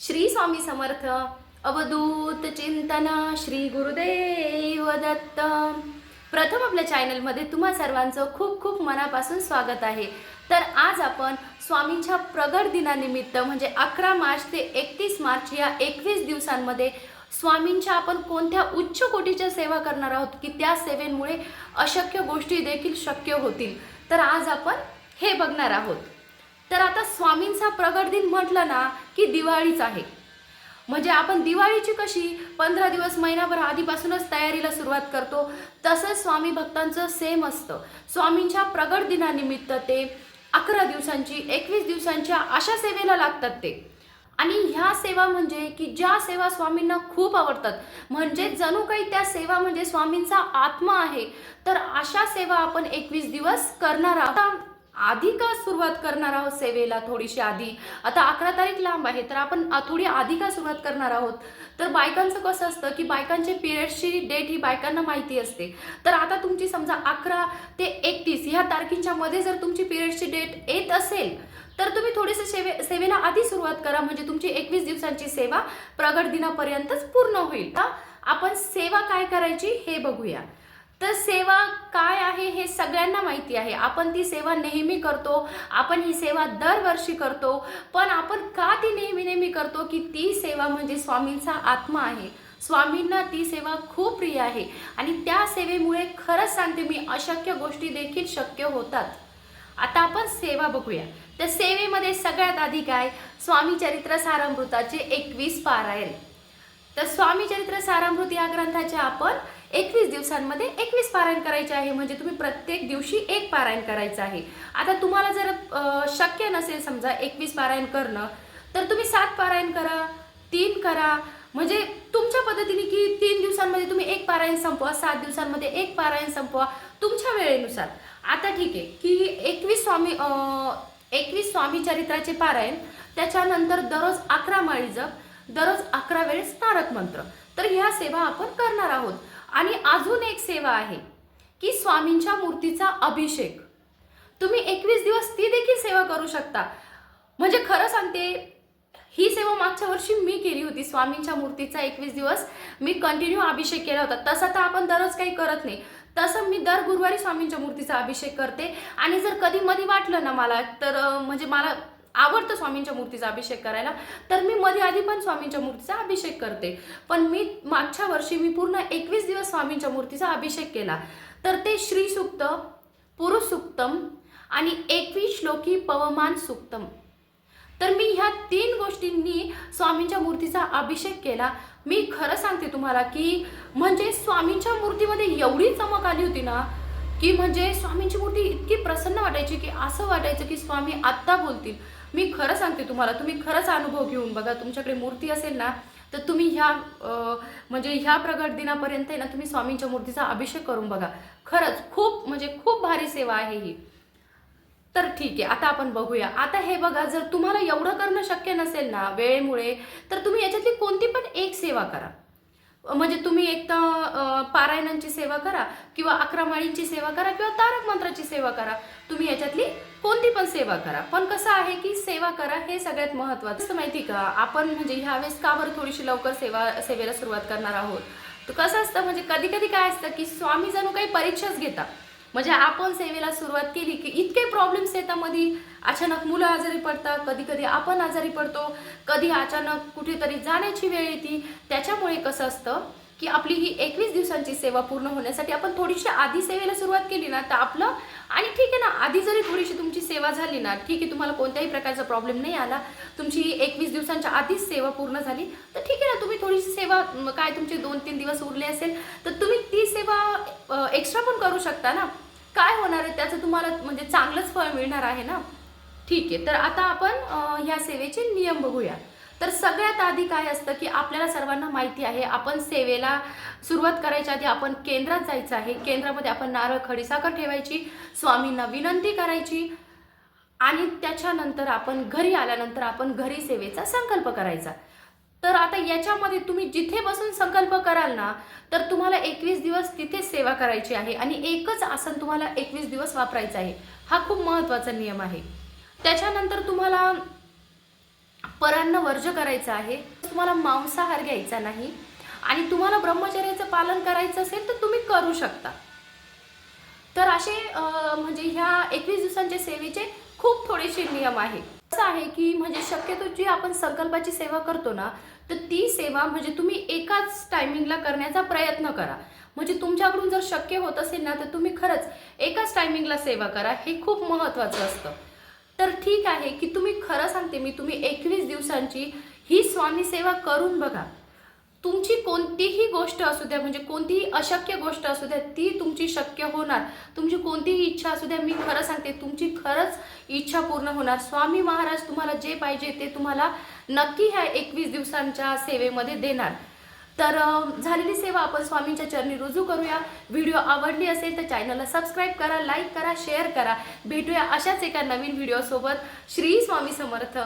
श्री स्वामी समर्थ. अवधूत चिंतन श्री गुरुदेव दत्त. प्रथम आपल्या चॅनलमध्ये तुम्हा सर्वांचं खूप खूप मनापासून स्वागत आहे. तर आज आपण स्वामींच्या प्रगट दिनानिमित्त म्हणजे अकरा मार्च ते एकतीस मार्च या एकवीस दिवसांमध्ये स्वामींच्या आपण कोणत्या उच्च कोटीच्या सेवा करणार आहोत की त्या सेवेमुळे अशक्य गोष्टी देखील शक्य होतील. तर आज आपण हे बघणार आहोत. तर आता स्वामींचा प्रगट दिन म्हटलं ना की दिवाळीच आहे. म्हणजे आपण दिवाळीची कशी पंधरा दिवस महिनाभर आधीपासूनच तयारीला सुरुवात करतो तसंच स्वामी भक्तांचं सेम असतं. स्वामींच्या प्रगट दिनानिमित्त ते अकरा दिवसांची एकवीस दिवसांच्या अशा सेवेला लागतात ते. आणि ह्या सेवा म्हणजे की ज्या सेवा स्वामींना खूप आवडतात म्हणजे जणू काही त्या सेवा म्हणजे स्वामींचा आत्मा आहे तर अशा सेवा आपण एकवीस दिवस करणार आहोत. आधी का सुरुवात करणार आहोत सेवेला? थोडीशी आधी. आता अकरा तारीख लांब आहे तर आपण थोडी आधी का सुरुवात करणार आहोत? तर बायकांचं कसं असतं की बायकांचे पिरियड्सची डेट ही बायकांना माहिती असते. तर आता तुमची समजा अकरा ते एकतीस ह्या तारखेच्या मध्ये जर तुमची पिरियड्सची डेट येत असेल तर तुम्ही थोडीशी सेवे सेवेला आधी सुरुवात करा. म्हणजे तुमची एकवीस दिवसांची सेवा प्रगट दिनापर्यंतच पूर्ण होईल. का आपण सेवा काय करायची हे बघूया. तर सेवा काय आहे हे सगळ्यांना माहिती आहे. आपण ती सेवा नेहमी करतो आपण ही सेवा दरवर्षी करतो पण आपण का ती नेहमी नेहमी करतो की ती सेवा म्हणजे स्वामींचा आत्मा आहे. स्वामींना ती सेवा खूप प्रिय आहे आणि त्या सेवेमुळे खरंच सांगते मी अशक्य गोष्टी देखील शक्य होतात. आता आपण सेवा बघूया. तर सेवेमध्ये सगळ्यात आधी काय? स्वामी चरित्र सारामृताचे एकवीस पारायण. तर स्वामी चरित्र सारामृत या ग्रंथाचे आपण एकवीस दिवसांमध्ये एकवीस पारायण करायचे आहे. म्हणजे तुम्ही प्रत्येक दिवशी एक पारायण करायचं आहे. आता तुम्हाला जर शक्य नसेल समजा एकवीस पारायण करणं तर तुम्ही सात पारायण करा तीन करा. म्हणजे तुमच्या पद्धतीने की तीन दिवसांमध्ये तुम्ही एक पारायण संपवा सात दिवसांमध्ये एक पारायण संपवा तुमच्या वेळेनुसार. आता ठीक आहे की एकवीस स्वामी एकवीस स्वामी चरित्राचे पारायण त्याच्यानंतर दररोज अकरा माळी जप दररोज अकरा वेळेस तारक मंत्र. तर ह्या सेवा आपण करणार आहोत. आणि अजून एक सेवा आहे की स्वामींच्या मूर्तीचा अभिषेक. तुम्ही एकवीस दिवस ती देखील सेवा करू शकता. म्हणजे खरं सांगते ही सेवा मागच्या वर्षी मी केली होती. स्वामींच्या मूर्तीचा एकवीस दिवस मी कंटिन्यू अभिषेक केला होता. तसं तर आपण दररोज काही करत नाही. तसं मी दर गुरुवारी स्वामींच्या मूर्तीचा अभिषेक करते. आणि जर कधी मध्ये वाटलं ना मला तर म्हणजे मला आवडतं स्वामींच्या मूर्तीचा अभिषेक करायला तर मी मध्ये आधी पण स्वामींच्या मूर्तीचा अभिषेक करते. पण मी मागच्या वर्षी मी पूर्ण एकवीस दिवस स्वामींच्या मूर्तीचा अभिषेक केला. तर ते श्री सुक्त पुरुष सुक्तम आणि एकवीस श्लोकी पवमान सुक्तम. तर मी ह्या तीन गोष्टींनी स्वामींच्या मूर्तीचा अभिषेक केला. मी खरं सांगते तुम्हाला की म्हणजे स्वामींच्या मूर्तीमध्ये एवढी चमक आली होती ना की म्हणजे स्वामींची मूर्ती इतकी प्रसन्न वाटायची की असं वाटायचं की स्वामी आत्ता बोलतील. मी खरं सांगते तुम्हाला तुम्ही खरंच अनुभव घेऊन बघा तुमच्याकडे मूर्ती असेल ना तर तुम्ही ह्या म्हणजे ह्या प्रगट दिनापर्यंत आहे ना तुम्ही स्वामींच्या मूर्तीचा अभिषेक करून बघा. खरंच खूप म्हणजे खूप भारी सेवा आहे ही. तर ठीक आहे आता आपण बघूया. आता हे बघा जर तुम्हाला एवढं करणं शक्य नसेल ना वेळेमुळे तर तुम्ही याच्यातली कोणती पण एक सेवा करा. म्हणजे तुम्ही एक तर पारायणांची सेवा करा किंवा अकरा माळींची सेवा करा किंवा तारक मंत्राची सेवा करा. तुम्ही याच्यातली कोणती पण सेवा करा. पण कसं आहे की सेवा करा हे सगळ्यात महत्वाचं माहिती का? आपण म्हणजे ह्यावेळेस का बरं थोडीशी लवकर सेवा सेवेला सुरुवात करणार आहोत? तर कसं असतं म्हणजे कधी कधी काय असतं की स्वामी जणू काही परीक्षाच घेतात. म्हणजे आपण सेवेला सुरुवात केली की इतके प्रॉब्लेम्स येतात मध्ये अचानक मुलं आजारी पडतात कधी कधी आपण आजारी पडतो कधी अचानक कुठेतरी जाण्याची वेळ येते. त्याच्यामुळे कसं असतं की आपली ही एकवीस दिवसांची सेवा पूर्ण होण्यासाठी आपण थोडीशी आधी सेवेला सुरुवात केली ना तर आपलं आणि ठीक आहे ना आधी जरी थोडीशी तुमची सेवा झाली ना ठीक आहे तुम्हाला कोणत्याही प्रकारचा प्रॉब्लेम नाही आला तुमची एकवीस दिवसांच्या आधीच सेवा पूर्ण झाली तर ठीक आहे ना तुम्ही थोडी सेवा काय तुमचे दोन तीन दिवस उरले असेल तर तुम्ही ती सेवा एक्स्ट्रा पण करू शकता ना? काय होणार आहे? त्याचं तुम्हाला म्हणजे चांगलंच फळ मिळणार आहे ना? ठीक आहे. तर आता आपण ह्या सेवेचे नियम बघूया. तर सगळ्यात आधी काय असतं की आपल्याला सर्वांना माहिती आहे आपण सेवेला सुरुवात करायच्या आधी आपण केंद्रात जायचं आहे. केंद्रामध्ये आपण नारळ खडीसाखर ठेवायची स्वामींना विनंती करायची आणि त्याच्यानंतर आपण घरी आल्यानंतर आपण घरी सेवेचा संकल्प करायचा. तर आता याच्यामध्ये तुम्ही जिथे बसून संकल्प कराल ना तर तुम्हाला एकवीस दिवस तिथेच सेवा करायची आहे आणि एकच आसन तुम्हाला एकवीस दिवस वापरायचं आहे. हा खूप महत्त्वाचा नियम आहे. त्याच्यानंतर तुम्हाला परान्न वर्ज करायचं आहे. तुम्हाला मांसाहार घ्यायचा नाही आणि तुम्हाला ब्रह्मचर्याचं पालन करायचं असेल तर तुम्ही करू शकता. तर असे म्हणजे ह्या एकवीस दिवसांच्या सेवेचे खूप थोडेसे नियम आहे असं आहे की म्हणजे शक्यतो जी आपण संकल्पाची सेवा करतो ना तर ती सेवा म्हणजे तुम्ही एकाच टायमिंगला करण्याचा प्रयत्न करा. म्हणजे तुमच्याकडून जर शक्य होत असेल ना तर तुम्ही खरंच एकाच टायमिंगला सेवा करा. हे खूप महत्त्वाचं असतं. तर ठीक आहे की तुम्ही खरं सांगते मी तुम्ही एकवीस दिवसांची ही स्वामी सेवा करून बघा. तुमची कोणतीही गोष्ट असू द्या म्हणजे कोणतीही अशक्य गोष्ट असू द्या ती तुमची शक्य होणार. तुमची कोणतीही इच्छा असू द्या मी खरं सांगते तुमची खरंच इच्छा पूर्ण होणार. स्वामी महाराज तुम्हाला जे पाहिजे ते तुम्हाला नक्की ह्या एकवीस दिवसांच्या सेवेमध्ये देणार. तर झालेली सेवा आपण स्वामींच्या चरणी रुजू करूया. व्हिडिओ आवडली असेल तर चॅनलला सबस्क्राईब करा लाईक करा शेअर करा. भेटूया अशाच एका नवीन व्हिडिओसोबत. श्री स्वामी समर्थ.